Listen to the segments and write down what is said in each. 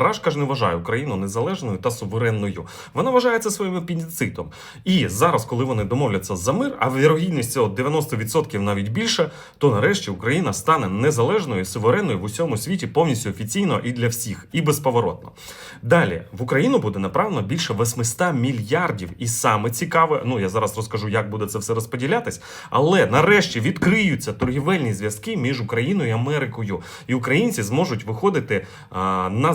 Рашка ж не вважає Україну незалежною та суверенною. Вона вважає це своїм апендицитом. І зараз, коли вони домовляться за мир, а вірогідність цього 90% навіть більше, то нарешті Україна стане незалежною суверенною в усьому світі повністю офіційно і для всіх, і безповоротно. Далі в Україну буде направлено більше 800 мільярдів. І саме цікаве, ну я зараз розкажу, як буде це все розподілятись. Але нарешті відкриються торгівельні зв'язки між Україною і Америкою, і українці зможуть виходити а, на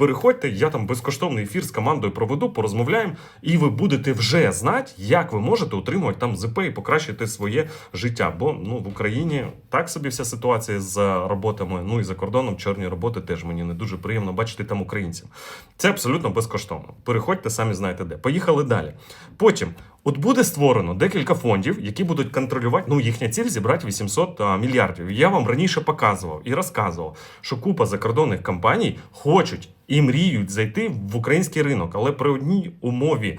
Переходьте, я там безкоштовний ефір з командою проведу, порозмовляємо, і ви будете вже знати, як ви можете отримувати там ЗП і покращити своє життя. Бо ну в Україні так собі вся ситуація з роботами. Ну і за кордоном чорні роботи теж мені не дуже приємно бачити там українців. Це абсолютно безкоштовно. Переходьте, самі знаєте де. Поїхали далі. Потім. От буде створено декілька фондів, які будуть контролювати. Ну, їхня ціль зібрати 800 а, мільярдів. Я вам раніше показував і розказував, що купа закордонних компаній хочуть і мріють зайти в український ринок, але при одній умові.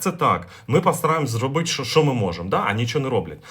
це так? Ми постараємось зробити, що, що ми можемо, да? а нічого не роблять.